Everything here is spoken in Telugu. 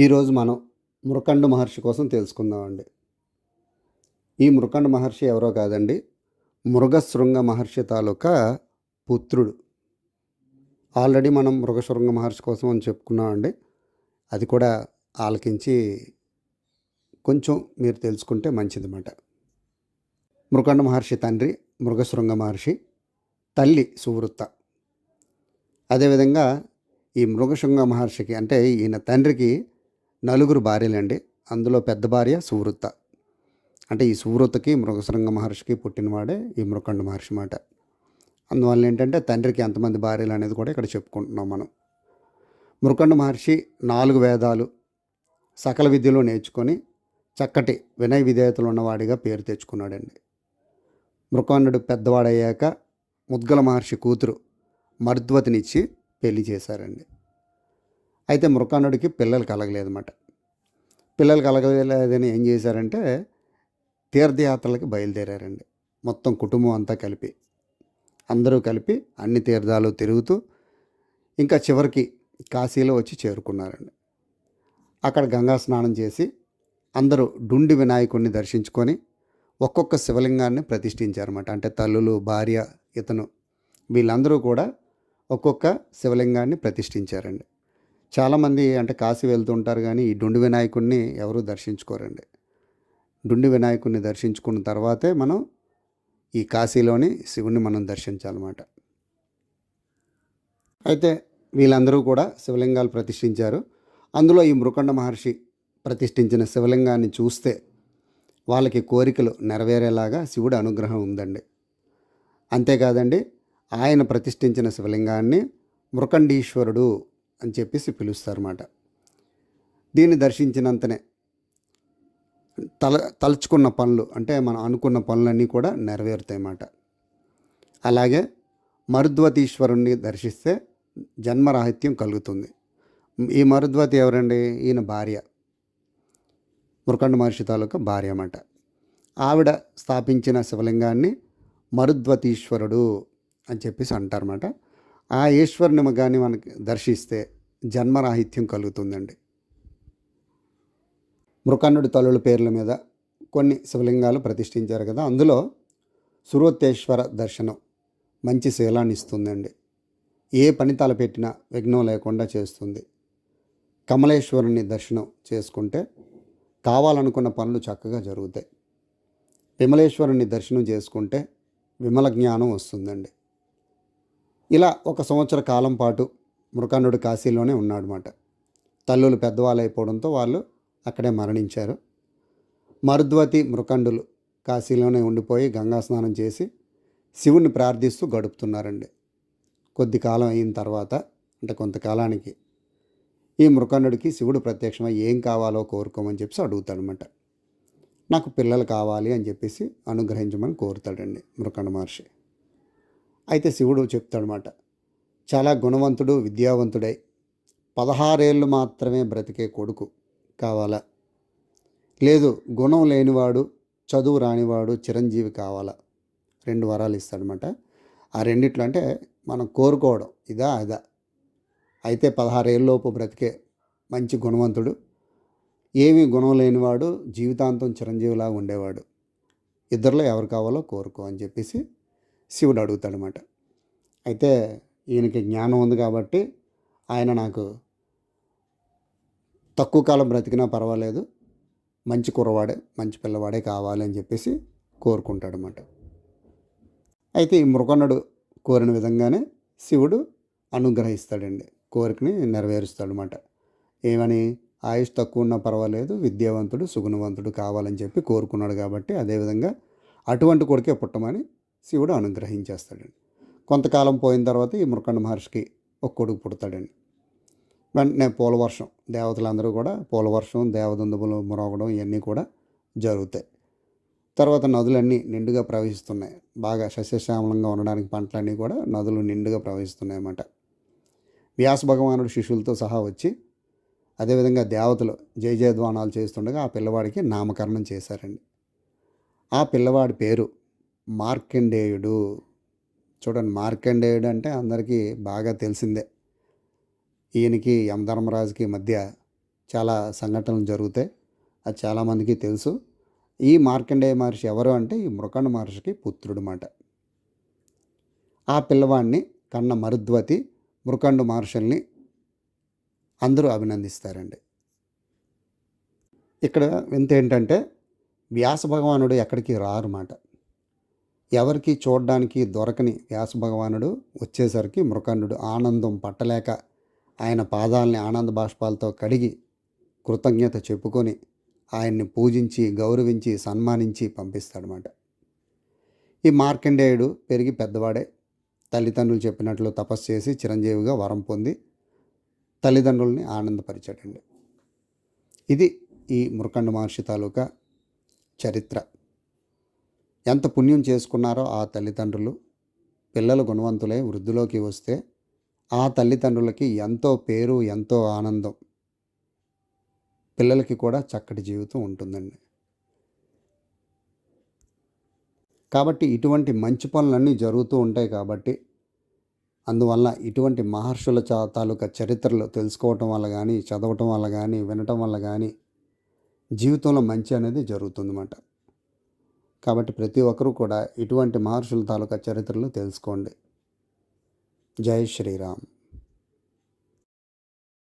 ఈరోజు మనం మృకండ మహర్షి కోసం తెలుసుకుందామండి. ఈ మృకండ మహర్షి ఎవరో కాదండి మృగశృంగ మహర్షి తాలూకా పుత్రుడు. ఆల్రెడీ మనం మృగశృంగ మహర్షి కోసం అని చెప్పుకున్నామండి. అది కూడా ఆలకించి కొంచెం మీరు తెలుసుకుంటే మంచిదన్నమాట. మృకండ మహర్షి తండ్రి మృగశృంగ మహర్షి తల్లి సువృత్త. అదేవిధంగా ఈ మృగశృంగ మహర్షికి అంటే ఈయన తండ్రికి నలుగురు భార్యలండి. అందులో పెద్ద భార్య సువృత్త అంటే ఈ సువృత్తకి మృగశృంగ మహర్షికి పుట్టినవాడే ఈ మృకండ మహర్షి మాట. అందువల్ల ఏంటంటే తండ్రికి ఎంతమంది భార్యలు అనేది కూడా ఇక్కడ చెప్పుకుంటున్నాం మనం. మృకండ మహర్షి నాలుగు వేదాలు సకల విద్యలో నేర్చుకొని చక్కటి వినయ విధేయతలు ఉన్నవాడిగా పేరు తెచ్చుకున్నాడండి. మృకండుడు పెద్దవాడయ్యాక ముద్గల మహర్షి కూతురు మరుద్వతినిచ్చి పెళ్ళి చేశారండి. అయితే మృకానుడికి పిల్లలు కలగలేదన్నమాట. పిల్లలు కలగలేదని ఏం చేశారంటే తీర్థయాత్రలకి బయలుదేరారండి. మొత్తం కుటుంబం అంతా కలిపి. అందరూ కలిపి అన్ని తీర్థాలు తిరుగుతూ ఇంకా చివరికి కాశీలో వచ్చి చేరుకున్నారండి. అక్కడ గంగా స్నానం చేసి అందరూ డుండి వినాయకుడిని దర్శించుకొని ఒక్కొక్క శివలింగాన్ని ప్రతిష్ఠించారన్నమాట. అంటే తల్లులు భార్య ఇతను వీళ్ళందరూ కూడా ఒక్కొక్క శివలింగాన్ని ప్రతిష్ఠించారండి. చాలామంది అంటే కాశీ వెళ్తుంటారు కానీ ఈ డుండి వినాయకుడిని ఎవరు దర్శించుకోరండి. డుండి వినాయకుడిని దర్శించుకున్న తర్వాతే మనం ఈ కాశీలోని శివుణ్ణి మనం దర్శించాలన్నమాట. అయితే వీళ్ళందరూ కూడా శివలింగాలు ప్రతిష్ఠించారు. అందులో ఈ మృకండ మహర్షి ప్రతిష్ఠించిన శివలింగాన్ని చూస్తే వాళ్ళకి కోరికలు నెరవేరేలాగా శివుడు అనుగ్రహం ఉందండి. అంతేకాదండి ఆయన ప్రతిష్ఠించిన శివలింగాన్ని మృకండీశ్వరుడు అని చెప్పేసి పిలుస్తారన్నమాట. దీన్ని దర్శించినంతనే తల తలుచుకున్న పనులు అంటే మనం అనుకున్న పనులన్నీ కూడా నెరవేరుతాయి అన్నమాట అలాగే మరుద్వతీశ్వరుణ్ణి దర్శిస్తే జన్మరాహిత్యం కలుగుతుంది. ఈ మరుద్వతి ఎవరండి? ఈయన భార్య. మురకండ మహర్షి తాలూకా భార్య అన్నమాట. ఆవిడ స్థాపించిన శివలింగాన్ని మరుద్వతీశ్వరుడు అని చెప్పేసి అంటారన్నమాట. ఆ ఈశ్వరుని కానీ మనకి దర్శిస్తే జన్మరాహిత్యం కలుగుతుందండి. మృకన్నుడి తల్లుల పేర్ల మీద కొన్ని శివలింగాలు ప్రతిష్ఠించారు కదా అందులో సురోత్తేశ్వర దర్శనం మంచి శీలాన్ని ఇస్తుందండి. ఏ పని తలపెట్టినా విఘ్నం లేకుండా చేస్తుంది. కమలేశ్వరుని దర్శనం చేసుకుంటే కావాలనుకున్న పనులు చక్కగా జరుగుతాయి. విమలేశ్వరుని దర్శనం చేసుకుంటే విమల జ్ఞానం వస్తుందండి. ఇలా ఒక సంవత్సర కాలం పాటు మృకన్నుడు కాశీలోనే ఉన్నాడనమాట తల్లులు పెద్దవాళ్ళు అయిపోవడంతో వాళ్ళు అక్కడే మరణించారు. మరుద్వతి మృకండులు కాశీలోనే ఉండిపోయి గంగా స్నానం చేసి శివుణ్ణి ప్రార్థిస్తూ గడుపుతున్నారండి. కొద్ది కాలం అయిన తర్వాత అంటే కొంతకాలానికి ఈ మృకండుడికి శివుడు ప్రత్యక్షమై ఏం కావాలో కోరుకోమని చెప్పేసి అడుగుతాడనమాట నాకు పిల్లలు కావాలి అని చెప్పేసి అనుగ్రహించమని కోరుతాడండి మృకండ మహర్షి. అయితే శివుడు చెప్తాడనమాట చాలా గుణవంతుడు విద్యావంతుడై పదహారేళ్ళు మాత్రమే బ్రతికే కొడుకు కావాలా? లేదు గుణం లేనివాడు చదువు రానివాడు చిరంజీవి కావాలా? రెండు వరాలు ఇస్తాడనమాట ఆ రెండిట్లో అంటే మనం కోరుకోవడం ఇదా అదా. అయితే పదహారేళ్ళలోపు బ్రతికే మంచి గుణవంతుడు ఏమీ గుణం లేనివాడు జీవితాంతం చిరంజీవిలా ఉండేవాడు. ఇద్దరిలో ఎవరు కావాలో కోరుకో అని చెప్పేసి శివుడు అడుగుతాడనమాట. అయితే ఈయనకి జ్ఞానం ఉంది కాబట్టి ఆయన నాకు తక్కువ కాలం బ్రతికినా పర్వాలేదు. మంచి కుర్రవాడే మంచి పిల్లవాడే కావాలి అని చెప్పేసి కోరుకుంటాడనమాట. అయితే ఈ మృగన్నుడు కోరిన విధంగానే శివుడు అనుగ్రహిస్తాడండి. కోరికని నెరవేరుస్తాడనమాట. ఏమని? ఆయుష్ తక్కువ ఉన్నా పర్వాలేదు విద్యావంతుడు సుగుణవంతుడు కావాలని చెప్పి కోరుకున్నాడు కాబట్టి అదేవిధంగా అటువంటి కొడుకే పుట్టమని శివుడు అనుగ్రహించేస్తాడండి. కొంతకాలం పోయిన తర్వాత ఈ మురకండ మహర్షికి ఒక కొడుకు పుడతాడండి. వెంటనే పూలవర్షం దేవతలందరూ కూడా పూలవర్షం దేవదందుములు మురగడం ఇవన్నీ కూడా జరుగుతాయి. తర్వాత నదులన్నీ నిండుగా ప్రవహిస్తున్నాయి. బాగా సస్యశ్యామలంగా ఉండడానికి పంటలన్నీ కూడా నదులు నిండుగా ప్రవహిస్తున్నాయి అన్నమాట వ్యాస భగవానుడు శిష్యులతో సహా వచ్చి అదేవిధంగా దేవతలు జయజయధ్వానాలు చేస్తుండగా ఆ పిల్లవాడికి నామకరణం చేశారండి. ఆ పిల్లవాడి పేరు మార్కండేయుడు. చూడండి మార్కండేయుడు అంటే అందరికీ బాగా తెలిసిందే. ఈయనకి యమధర్మరాజుకి మధ్య చాలా సంఘటనలు జరుగుతాయి. అది చాలామందికి తెలుసు. ఈ మార్కండేయ మహర్షి ఎవరు అంటే ఈ మృకండ మహర్షికి పుత్రుడు మాట. ఆ పిల్లవాడిని కన్న మరుద్వతి మృకండు మహర్షుల్ని అందరూ అభినందిస్తారండి. ఇక్కడ వింత ఏంటంటే వ్యాస భగవానుడు ఎక్కడికి రారు మాట. ఎవరికి చూడడానికి దొరకని వ్యాస భగవానుడు వచ్చేసరికి మృకండు ఆనందం పట్టలేక ఆయన పాదాలని ఆనంద బాష్పాలతో కడిగి కృతజ్ఞత చెప్పుకొని ఆయన్ని పూజించి గౌరవించి సన్మానించి పంపిస్తాడనమాట ఈ మార్కండేయుడు పెరిగి పెద్దవాడే. తల్లిదండ్రులు చెప్పినట్లు తపస్సు చేసి చిరంజీవిగా వరం పొంది తల్లిదండ్రుల్ని ఆనందపరిచాడండి. ఇది ఈ మృకండ మహర్షి తాలూకా చరిత్ర. ఎంత పుణ్యం చేసుకున్నారో ఆ తల్లిదండ్రులు పిల్లలు గుణవంతులై వృద్ధిలోకి వస్తే ఆ తల్లిదండ్రులకి ఎంతో పేరు ఎంతో ఆనందం. పిల్లలకి కూడా చక్కటి జీవితం ఉంటుందండి. కాబట్టి ఇటువంటి మంచి పనులన్నీ జరుగుతూ ఉంటాయి కాబట్టి అందువల్ల ఇటువంటి మహర్షుల చా తాలూకా చరిత్రలు తెలుసుకోవటం వల్ల కానీ చదవటం వల్ల కానీ వినటం వల్ల కానీ జీవితంలో మంచి అనేది జరుగుతుందన్నమాట. కాబట్టి ప్రతి ఒక్కరూ కూడా ఇటువంటి మహర్షుల తాలూకా చరిత్రలు తెలుసుకోండి. జై శ్రీరామ్.